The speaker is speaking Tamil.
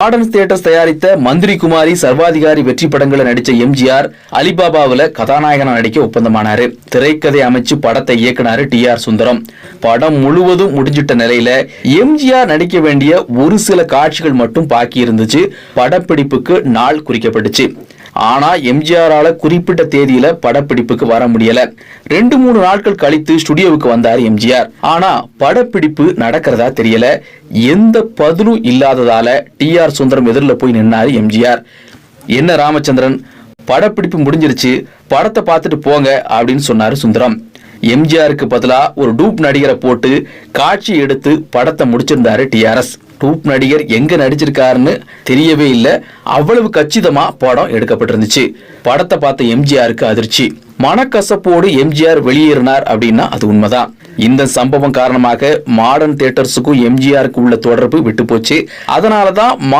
மாடர்ன் தியேட்டர்ஸ் தயாரித்த மந்திரி குமாரி சர்வாதிகாரி வெற்றி படங்களை நடித்த எம்ஜிஆர் அலிபாபாவில் கதாநாயகனா நடிக்க ஒப்பந்தமானாரு. திரைக்கதை அமைச்சு படத்தை இயக்குனாரு டி ஆர் சுந்தரம். படம் முழுவதும் முடிஞ்சிட்ட நிலையில எம்ஜிஆர் நடிக்க வேண்டிய ஒரு சில காட்சிகள் மட்டும் பாக்கி இருந்துச்சு. படப்பிடிப்புக்கு நாள் குறிக்கப்பட்டுச்சு. ஆனா எம்ஜிஆரால குறிப்பிட்ட தேதியில படப்பிடிப்புக்கு வர முடியல. ரெண்டு மூணு நாட்கள் கழித்து ஸ்டுடியோவுக்கு வந்தார் எம்ஜிஆர். ஆனா படப்பிடிப்பு நடக்கிறதா தெரியல. எந்த பதிலும் இல்லாததால டி ஆர் சுந்தரம் எதிரில் போய் நின்னாரு எம்ஜிஆர். என்ன ராமச்சந்திரன்? படப்பிடிப்பு முடிஞ்சிருச்சு. படத்தை பார்த்துட்டு போங்க அப்படின்னு சொன்னாரு சுந்தரம். எம்ஜிஆருக்கு பதிலாக ஒரு டூப் நடிகரை போட்டு காட்சி எடுத்து படத்தை முடிச்சிருந்தாரு டிஆர்எஸ் டூப் நடிகர் எங்க நடிச்சிருக்காருன்னு தெரியவே இல்லை. அவ்வளவு கச்சிதமா படம் எடுக்கப்பட்டிருந்துச்சு. படத்தை பார்த்த எம்ஜிஆருக்கு அதிர்ச்சி. மனக்கசப்போடு எம்ஜிஆர் வெளியேறினார் அப்படின்னா அது உண்மைதான். இந்த சம்பவம் காரணமாக மாடர்ன் தியேட்டர்ஸுக்கும் எம்ஜிஆருக்கு உள்ள தொடர்பு விட்டு போச்சு அதனாலதான் மா